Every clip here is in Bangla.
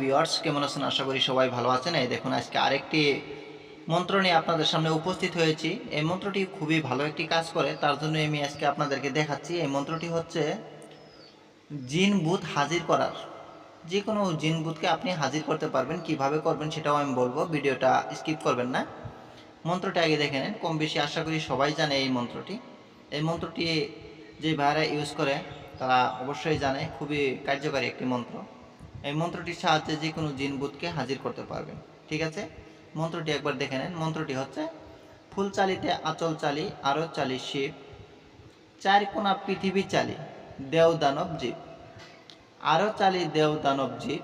ভিউয়ার্স, কেমন আছেন? আশা করি সবাই ভালো আছেন। এই দেখুন, আজকে আরেকটি মন্ত্র নিয়ে আপনাদের সামনে উপস্থিত হয়েছি। এই মন্ত্রটি খুবই ভালো একটি কাজ করে, তার জন্য আমি আজকে আপনাদেরকে দেখাচ্ছি। এই মন্ত্রটি হচ্ছে, জিন বুথ হাজির করার। যে কোনো জিন বুথকে আপনি হাজির করতে পারবেন। কীভাবে করবেন সেটাও আমি বলব, ভিডিওটা স্কিপ করবেন না। মন্ত্রটি আগে দেখে নেন। কম বেশি আশা করি সবাই জানে এই মন্ত্রটি। এই মন্ত্রটি যে ভাইরা ইউজ করে, তারা অবশ্যই জানে। খুবই কার্যকারী একটি মন্ত্র। এই মন্ত্রটির সাহায্যে যে কোনো জিন বুথকে হাজির করতে পারবেন। ঠিক আছে? মন্ত্রটি একবার দেখে নেন। মন্ত্রটি হচ্ছে, ফুল চালিতে আচল চালি, আরও চালি শিব, চার কোনা পৃথিবী চালি, দেও দানব জীব, আরও চালি দেও দানব জীব,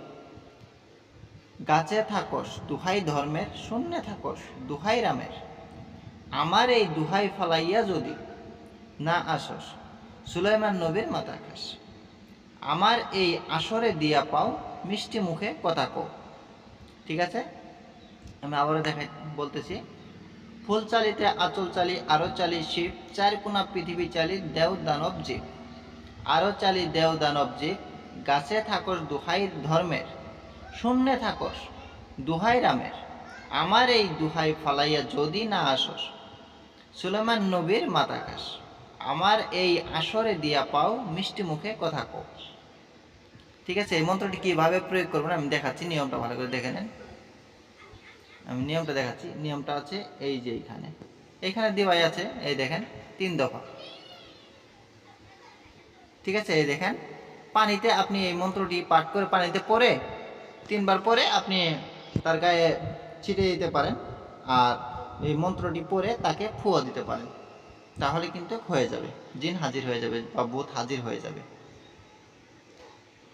গাছে থাকস, দুহাই ধর্মের শূন্যে থাকস, দুহাই রামের। আমার এই দুহাই ফালাইয়া যদি না আসস, সুলাইমান নবীর মাথা খাস। আমার এই আসরে দিয়া পাও, মিষ্টি মুখে কথা কও। ঠিক আছে? আমি আবারও দেখাই বলতেছি। ফুল চালিতে আচল চালি আরও চালি, শিব, চার কোনা পৃথিবী চালি, দেও দানব জীব আরও চালি, দেও দানব জীব গাছে থাকস দুহাই ধর্মের, শূন্যে থাকস দুহাই রামের। আমার এই দুহাই ফালাইয়া যদি না আসস, সুলেমান নবীর খাস আমার এই আসরে দিয়া পাও, মিষ্টি মুখে কথা কও। ঠিক আছে, এই মন্ত্রটি কীভাবে প্রয়োগ করবেন আমি দেখাচ্ছি, নিয়মটা ভালো করে দেখে নেন। আমি নিয়মটা দেখাচ্ছি, নিয়মটা আছে এই যে এইখানে। এইখানে দেওয়াই আছে, এই দেখেন, তিন দফা। ঠিক আছে, এই দেখেন, পানিতে আপনি এই মন্ত্রটি পাঠ করে পানিতে পরে, তিনবার পরে আপনি তার গায়ে ছিটিয়ে দিতে পারেন, আর এই মন্ত্রটি পরে তাকে ফুয়া দিতে পারেন। তাহলে কিন্তু হয়ে যাবে, জিন হাজির হয়ে যাবে বা বুথ হাজির হয়ে যাবে।